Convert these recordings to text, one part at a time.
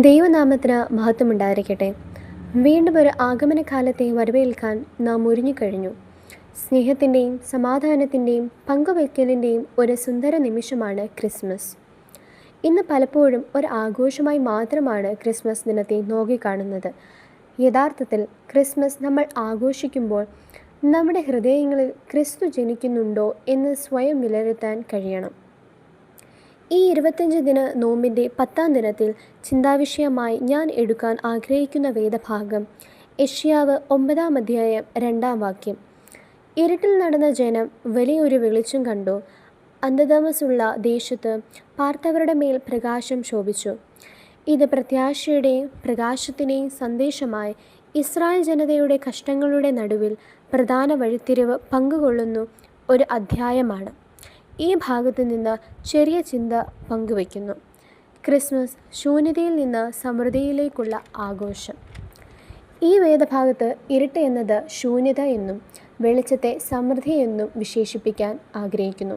ദൈവനാമത്തിന് മഹത്വമുണ്ടായിരിക്കട്ടെ. വീണ്ടും ഒരു ആഗമനകാലത്തെ വരവേൽക്കാൻ നാം ഒരുങ്ങിക്കഴിഞ്ഞു സ്നേഹത്തിന്റെയും സമാധാനത്തിന്റെയും പങ്കുവയ്ക്കലിന്റെയും ഒരു സുന്ദര നിമിഷമാണ് ക്രിസ്മസ്. ഇന്ന് പലപ്പോഴും ഒരു ആഘോഷമായി മാത്രമാണ് ക്രിസ്മസ് ദിനത്തെ നോക്കിക്കാണുന്നത്. യഥാർത്ഥത്തിൽ ക്രിസ്മസ് നമ്മൾ ആഘോഷിക്കുമ്പോൾ നമ്മുടെ ഹൃദയങ്ങളിൽ ക്രിസ്തു ജനിക്കുന്നുണ്ടോ എന്ന് സ്വയം വിലയിരുത്താൻ കഴിയണം. ഈ ഇരുപത്തഞ്ച് ദിന നോമ്പിന്റെ പത്താം ദിനത്തിൽ ചിന്താവിഷയമായി ഞാൻ എടുക്കാൻ ആഗ്രഹിക്കുന്ന വേദഭാഗം യഷ്യാവ് ഒമ്പതാം അധ്യായം രണ്ടാം വാക്യം. ഇരുട്ടിൽ നടന്ന ജനം വലിയൊരു വെളിച്ചം കണ്ടു. അന്ധതമസുള്ള ദേശത്ത് പാർത്തവരുടെ മേൽ പ്രകാശം ശോഭിച്ചു. ഇത് പ്രത്യാശയുടെയും പ്രകാശത്തിന്റെയും സന്ദേശമായി ഇസ്രായേൽ ജനതയുടെ കഷ്ടങ്ങളുടെ നടുവിൽ പ്രധാന വഴിത്തിരിവ് പങ്കുകൊള്ളുന്നു ഒരു അധ്യായമാണ്. ഈ ഭാഗത്ത് നിന്ന് ചെറിയ ചിന്ത പങ്കുവയ്ക്കുന്നു. ക്രിസ്മസ് ശൂന്യതയിൽ നിന്ന് സമൃദ്ധിയിലേക്കുള്ള ആഘോഷം. ഈ വേദഭാഗത്ത് ഇരുട്ട് എന്നത് ശൂന്യത എന്നും വെളിച്ചത്തെ സമൃദ്ധി എന്നും വിശേഷിപ്പിക്കാൻ ആഗ്രഹിക്കുന്നു.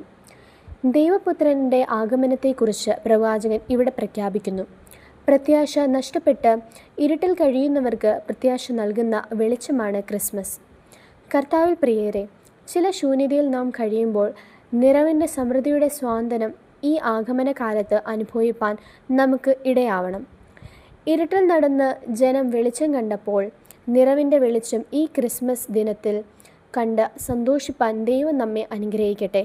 ദൈവപുത്രന്റെ ആഗമനത്തെക്കുറിച്ച് പ്രവാചകൻ ഇവിടെ പ്രഖ്യാപിക്കുന്നു. പ്രത്യാശ നഷ്ടപ്പെട്ട് ഇരുട്ടിൽ കഴിയുന്നവർക്ക് പ്രത്യാശ നൽകുന്ന വെളിച്ചമാണ് ക്രിസ്മസ്. കർത്താവിൽ പ്രിയരെ ചില ശൂന്യതയിൽ നാം കഴിയുമ്പോൾ നിറവിന്റെ സമൃദ്ധിയുടെ സ്വാന്തനം ഈ ആഗമന കാലത്ത് അനുഭവിപ്പാൻ നമുക്ക് ഇടയാവണം. ഇരുട്ടിൽ നടന്ന് ജനം വെളിച്ചം കണ്ടപ്പോൾ നിറവിന്റെ വെളിച്ചം ഈ ക്രിസ്മസ് ദിനത്തിൽ കണ്ട് സന്തോഷിപ്പാൻ ദൈവം നമ്മെ അനുഗ്രഹിക്കട്ടെ.